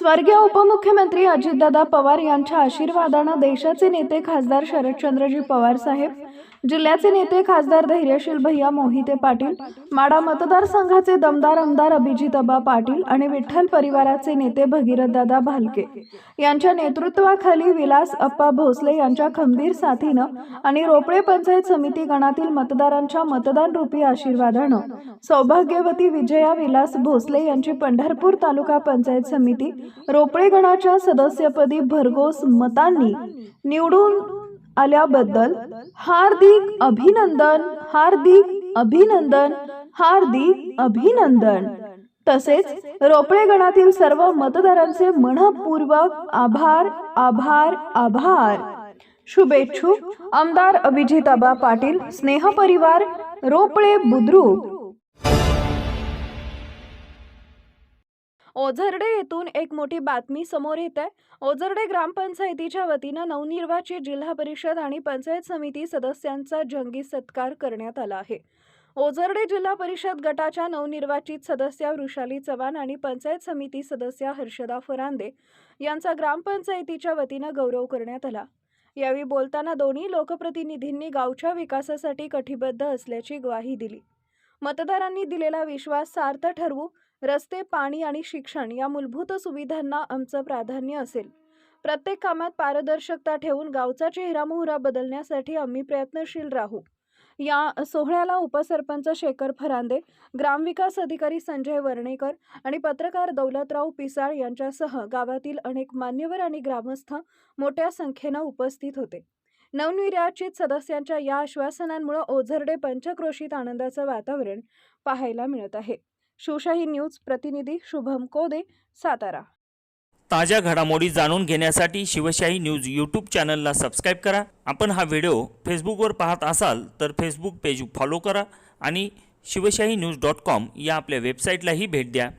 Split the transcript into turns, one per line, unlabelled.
स्वर्गीय उपमुख्यमंत्री अजितदादा पवार यांच्या आशीर्वादानं देशाचे नेते खासदार शरदचंद्रजी पवार साहेब जिल्ह्याचे नेते खासदार धैर्यशील भैया मोहिते पाटील माडा मतदारसंघाचे दमदार आमदार अभिजितबा पाटील आणि विठ्ठल परिवाराचे नेते भगीरथदादा भालके. यांच्या नेतृत्वाखाली विलास अप्पा भोसले यांच्या खंबीर साथीनं आणि रोपळे पंचायत समिती गणातील मतदारांच्या मतदान रूपी आशीर्वादानं सौभाग्यवती विजया विलास भोसले यांची पंढरपूर तालुका पंचायत समिती रोपळे गणाच्या सदस्यपदी भरघोस मतांनी निवडून आल्याबद्दल हार्दिक अभिनंदन हार्दिक अभिनंदन हार्दिक अभिनंदन. तसेच रोपळे गणातील सर्व मतदारांचे मनपूर्वक आभार आभार आभार. शुभेच्छुक. आमदार अभिजिताबा पाटील स्नेहपरिवार रोपळे बुद्रुक. ओझर्डे येथून एक मोठी बातमी समोर येत आहे ओझर्डे ग्रामपंचायतीच्या वतीनं नवनिर्वाचित जिल्हा परिषद आणि पंचायत समिती सदस्यांचा जंगी सत्कार करण्यात आला आहे. ओझर्डे जिल्हा परिषद गटाच्या नवनिर्वाचित सदस्या वृषाली चव्हाण आणि पंचायत समिती सदस्या हर्षदा फरांदे यांचा ग्रामपंचायतीच्या वतीनं गौरव करण्यात आला. यावेळी बोलताना दोन्ही लोकप्रतिनिधींनी गावच्या विकासासाठी कटिबद्ध असल्याची ग्वाही दिली. मतदारांनी दिलेला विश्वास सार्थ ठरवू रस्ते पाणी आणि शिक्षण या मूलभूत सुविधांना आमचं प्राधान्य असेल. प्रत्येक कामात पारदर्शकता ठेवून गावचा चेहरामोहरा बदलण्यासाठी आम्ही प्रयत्नशील राहू. या सोहळ्याला उपसरपंच शेखर फरांदे ग्रामविकास अधिकारी संजय वर्णेकर आणि पत्रकार दौलतराव पिसाळ यांच्यासह गावातील अनेक मान्यवर आणि ग्रामस्थ मोठ्या संख्येनं उपस्थित होते. नवनिर्वाचित सदस्यांच्या या आश्वासनांमुळे ओझरडे पंचक्रोशीत आनंदाचं वातावरण पाहायला मिळत आहे. शिवशाही न्यूज प्रतिनिधी शुभम कोदे सातारा.
ताज्या घडामोडी जाणून घेण्यासाठी शिवशाही न्यूज यूट्यूब चॅनलला सबस्क्राईब करा. आपण हा व्हिडिओ फेसबुकवर पाहत असाल तर फेसबुक पेज फॉलो करा आणि शिवशाही न्यूज डॉट कॉम या आपल्या वेबसाईटलाही भेट द्या.